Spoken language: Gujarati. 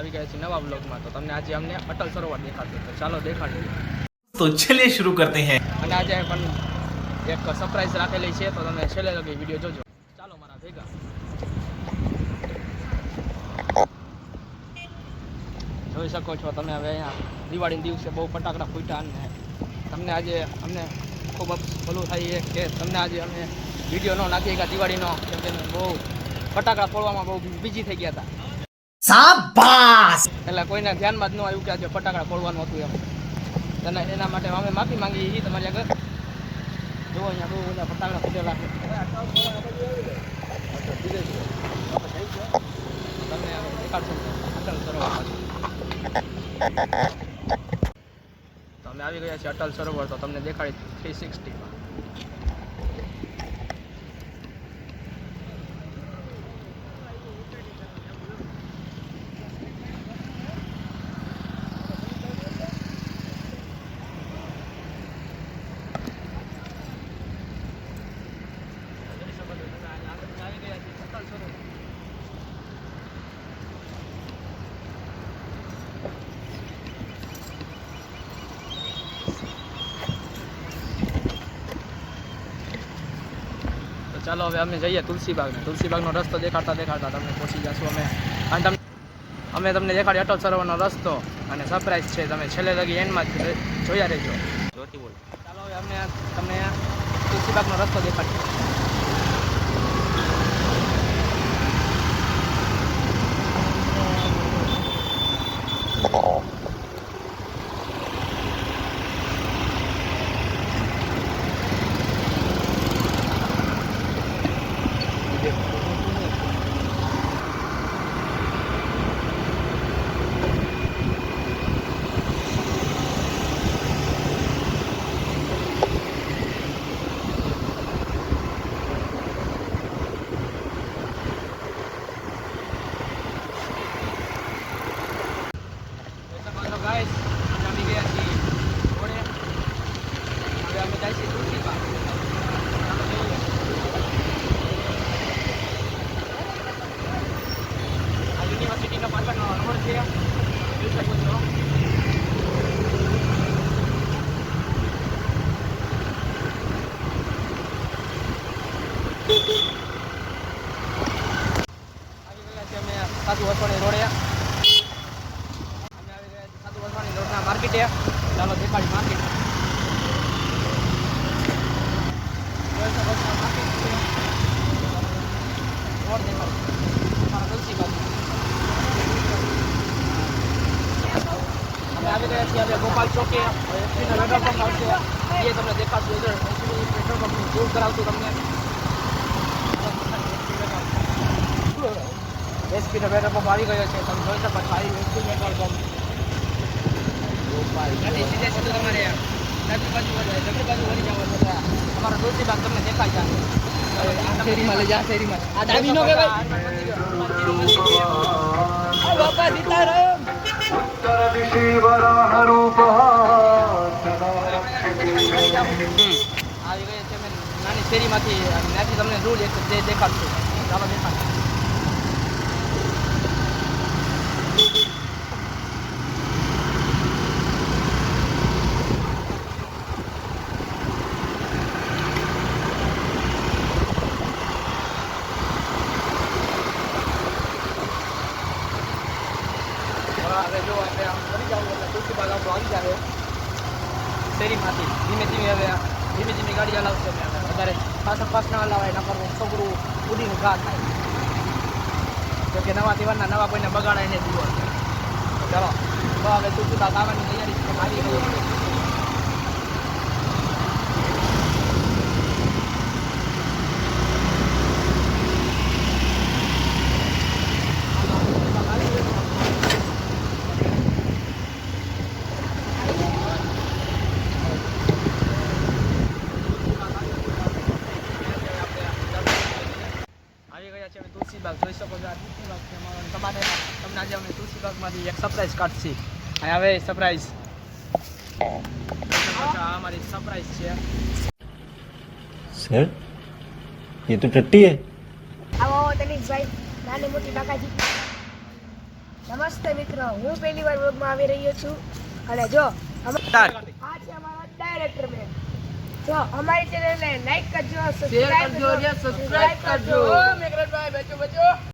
આવી ગયા છીએ નવા બ્લોગમાં તો તમને આજે અમને અટલ સરોવર દેખાતું તો ચાલો દેખાડીએ. તો છેલ્લે શરૂ કરતે હૈ. અને આજે પણ એક સરપ્રાઈઝ રાખેલી છે તો તમે છેલ્લે લગી વીડિયો જોજો. ચાલો મારા ભેગા. જોઈ શકો છો તમે હવે અહીંયા દિવાળીના દિવસે બહુ ફટાકડા ફૂટ્યા અને તમને આજે અમને ખૂબ ભલું થાય છે કે તમને આજે અમે વીડિયો ન ગયા દિવાળીનો કેમ કે બહુ ફટાકડા ફોડવામાં બહુ બીજી થઈ ગયા હતા. સાબાસ એટલે કોઈના ધ્યાનમાં જ ન આવ્યું કે આજે ફટાકડા ફોડવાનું હતું એમ. તને એના માટે અમે માફી માંગી એ તમારી આગળ. જો અહીંયા બહુ બધા ફટાકડા ફૂટેલા છે. તો અમે આવી ગયા છીએ અટલ સરોવર, તો તમને દેખાડી થ્રી સિક્સટીમાં ચાલો હવે અમે જઈએ તુલસીબાગ તુલસીબાગનો રસ્તો દેખાડતા દેખાડતા તમને પહોંચી જશું અમે. અને તમને અમે તમને દેખાડી અટલ સરોવરનો રસ્તો અને સરપ્રાઈઝ છે. તમે છેલ્લે લગી એન્ડમાં જ જોયા રહેજો. જોતી બોલ. ચાલો હવે અમે તમને તુલસીબાગનો રસ્તો દેખાડીએ તો ગાઈસ અમે આવી ગયા છીએ ઘોડે હવે અમે જાય છીએ તુલસીબાગ ચાલો જઈએ. આ યુનિવર્સિટીનો પાછળનો રોડ છે જોઈ શકો છો આવી ગયા છીએ અમે સાધુ વસવાણી રોડે. અમે આવી ગયા સાધુ વસવાણી રોડના ચાલો દેખાડી માર્કેટ. રોડ દેખાડો અમારા તુલસી બાજુ. અમે આવી હવે ગોપાલ ચોકે. પેટ્રોલ પંપ એ તમને દેખાડશું પેટ્રોલ પંપની દૂર કરાવશું તમને. એસપીનો પેટ્રોલ પંપ આવી ગયો છે તમે જોઈ શકો છો આવી એસપી પેટ્રોલ પંપ સીધે સીધું તમારે ડાબી બાજુ વળી જમણી બાજુ વળી જાવ એટલે તમારો તુલસી ભાગ તમને દેખાય જાય શેરીમાં લઈ જા શેરીમાં આ ડાબી નો કહેવાય બાપા સીતારામ આવી ગઈ છે નાની શેરીમાંથી ત્યાંથી તમને દૂર એક જે દેખાડશું. ચાલો દેખાડ હવે જો આપણે આમ ફરી જાવ એટલે તુલસી બાગ આપણો આવી જાય શેરીમાંથી ધીમે ધીમે હવે ધીમે ધીમે ગાડી હલાવશે વધારે પાછળ પાછળ હલાવાય એના પર છોકરું ઉડીને ઘા થાય. જો કે નવા તહેવારના નવા કોઈને બગાડાય એને દીવો. ચલો તો હવે તું બાગ આવવાની તૈયારી છે આવી ગઈ છે આવી ગયા છે અમે તુલસીબાગ જોઈ શકો છો આ તુલસીબાગ છે અમારો અને તમારે તમને આજે અમે તુલસીબાગમાંથી એક સરપ્રાઈઝ કાઢશી અને હવે સરપ્રાઈઝ આ અમારી સરપ્રાઈઝ છે सर ये तो टट्टी है આવો તનિષભાઈ નાની મોટી બાકાજી નમસ્તે મિત્રો હું પહેલી વાર વ્લોગમાં આવી રહ્યો છું અને જો અમે- Start. આ છે અમારા ડાયરેક્ટર બેન જો અમારી ચેનલને લાઈક કરજો શેર સબસ્ક્રાઇબ કરજો રે સબસ્ક્રાઇબ કરજો ઓ મેઘરાજભાઈ બચો બચો